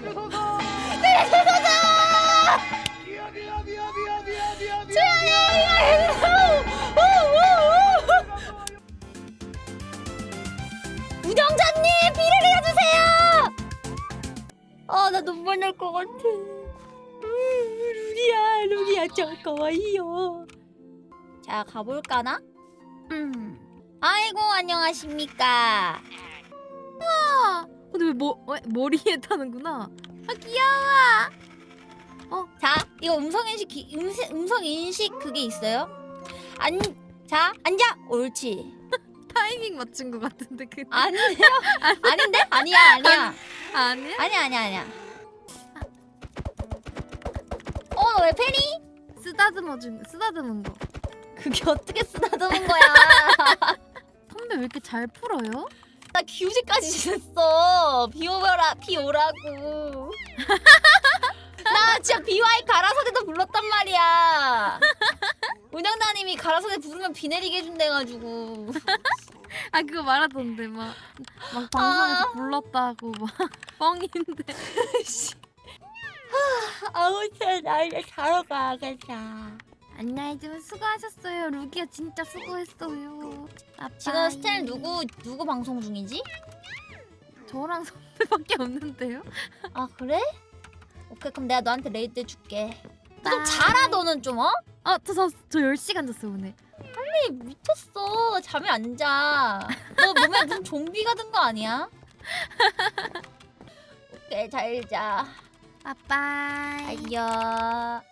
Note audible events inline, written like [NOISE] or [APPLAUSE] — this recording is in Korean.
내려주소서. 내려주소서! 미야 미야 미야 미야 미야 미야 미야. 우정자님 비를 내려주세요. 아 나 눈물 날 것 같아. 음, 루리야 루리야 잠깐만요. 자 가볼까나? 음. 아이고 안녕하십니까. 근데 왜 머, 왜 머리에 타는구나. 아 귀여워. 어, 자 이거 음성 인식 기, 음세, 음성 인식 그게 있어요? 안, 자 앉아. 옳지. [LAUGHS] 타이밍 맞춘 것 같은데 그 아니에요? [LAUGHS] 아닌데? 아니야 아니야. 아니야? 아니야 아니야 아니야. 어 너왜 패니? 쓰다듬어 준 쓰다듬은 거. 그게 어떻게 쓰다듬은 거야? [LAUGHS] 선배 왜 이렇게 잘 풀어요? 나 규제까지 지냈어. 비 오라 비 오라고. [LAUGHS] 나 진짜 비와이 가라사대도 불렀단 말이야. 운영자님이 가라사대 부르면 비 내리게 해준대가지고. [LAUGHS] 아 그거 말하던데 막 막 방송에서 아. 불렀다고 막 [LAUGHS] 뻥인데. 아무튼 나 이제 자러 가야겠다. 좀 수고하셨어요. 루기야 진짜 수고했어요. 지금 스텔 누구 누구 방송 중이지? 저랑 선배밖에 없는데요? 아 그래? 오케이 그럼 내가 너한테 레이드 해줄게. 좀. 자라 너는 좀 어? 아 저 저 저 10시간 잤어요 오늘. 아니 미쳤어 잠이 안 자. 너 몸에 무슨 좀비가 든 거 아니야? [LAUGHS] 오케이 잘 자. 빠빠이. 안녕.